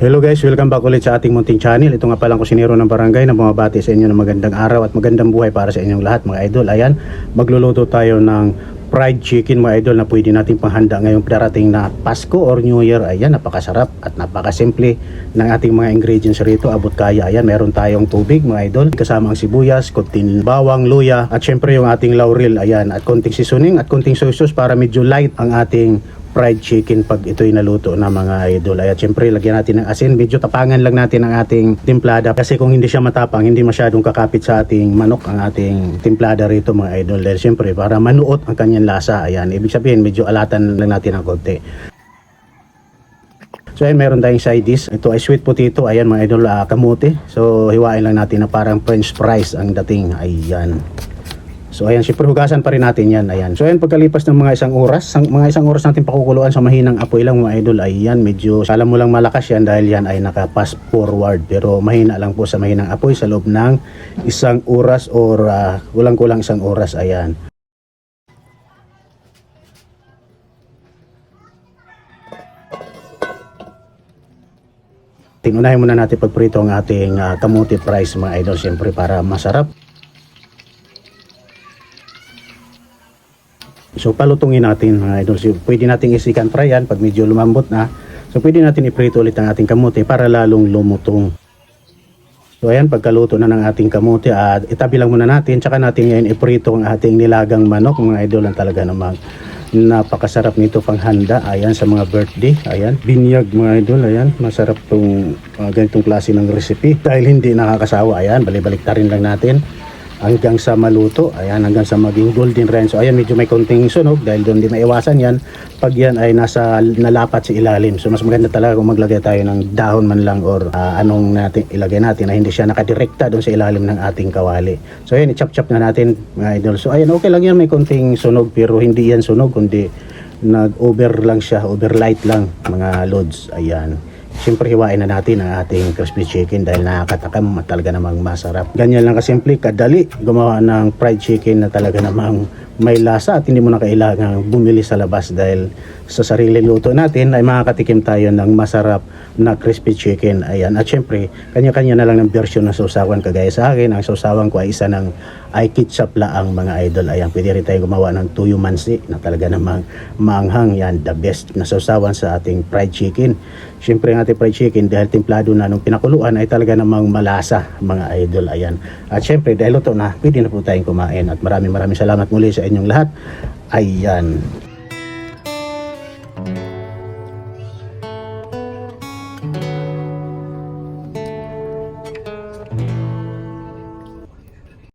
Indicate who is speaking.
Speaker 1: Hello guys, welcome back ulit sa ating munting channel. Ito nga palang kusinero ng barangay na bumabati sa inyo ng magandang araw at magandang buhay para sa inyong lahat mga idol. Ayan, magluluto tayo ng fried chicken mga idol na pwede natin panghanda ngayong darating na Pasko or New Year. Ayan, napakasarap at napakasimple ng ating mga ingredients rito. Abot kaya. Ayan, meron tayong tubig mga idol. Kasama ang sibuyas, konting bawang, luya at syempre yung ating laurel. Ayan, at konting seasoning at konting soy sauce para medyo light ang ating fried chicken pag ito'y naluto na mga idol. Ay, at syempre, lagyan natin ng asin. Medyo tapangan lang natin ang ating timplada kasi kung hindi siya matapang, hindi masyadong kakapit sa ating manok ang ating timplada rito mga idol. Dahil syempre, para manuot ang kanyang lasa. Ayan, ibig sabihin, medyo alatan lang natin ng konti. So ayan, meron tayong side dish. Ito ay sweet potato. Ayan mga idol, ah, kamote. So hiwain lang natin na parang french fries ang dating. Ayan. So ayan, syempre hugasan pa rin natin yan. Ayan. So ayan, pagkalipas ng mga isang oras, sang, mga isang oras natin pakukuluan sa mahinang apoy lang mga idol. Ayan, medyo alam mo lang malakas yan dahil yan ay naka-fast forward. Pero mahina lang po sa mahinang apoy sa loob ng isang oras or ah, kulang-kulang isang oras. Ayan. Tinunahin muna natin pagprito ang ating ah, kamuti fries mga idol siyempre para masarap. So palutungin natin mga idol. Pwede nating isikan fry yan pag medyo lumambot na. So pwede natin iprito ulit ang ating kamote para lalong lumutong. So ayan, pagkaluto na ng ating kamote at itabi lang muna natin. Tsaka natin ngayon iprito ang ating nilagang manok mga idol ang talaga namang napakasarap nito panghanda. Ayan sa mga birthday. Ayan, binyag mga idol. Ayan, masarap tong uh, ganitong klase ng recipe. Dahil hindi nakakasawa. Ayan, balibalik rin lang natin hanggang sa maluto. Ayan, hanggang sa maging golden. So ayan, medyo may konting sunog dahil doon di maiwasan yan pag yan ay nasa nalapat sa ilalim. So mas maganda talaga kung maglagay tayo ng dahon man lang or ah, anong natin ilagay natin na hindi siya nakadirekta doon sa ilalim ng ating kawali. So ayan, i-chop-chop na natin mga idol. So ayan, okay lang yan may konting sunog pero hindi yan sunog kundi nag-over lang siya, over light lang mga loads. Ayan. Siyempre hiwain na natin ang ating crispy chicken dahil nakakatakam at talaga namang masarap. Ganyan lang kasimple, kadali gumawa ng fried chicken na talaga namang may lasa at hindi mo na kailangan bumili sa labas dahil sa sarili luto natin ay makakatikim tayo ng masarap na crispy chicken. Ayan. At syempre, kanya-kanya na lang ng version ng sausawan kagaya sa akin. Ang sausawan ko ay isa ng ay ketchup laang mga idol. Ayan, pwede rin tayo gumawa ng tuyo mansi na talaga namang maanghang yan. The best na sausawan sa ating fried chicken. Syempre ang ating fried chicken dahil templado na nung pinakuluan ay talaga namang malasa mga idol. Ayan. At syempre dahil luto na, pwede na po tayong kumain. At maraming maraming salamat muli sa inyong lahat. Ayan.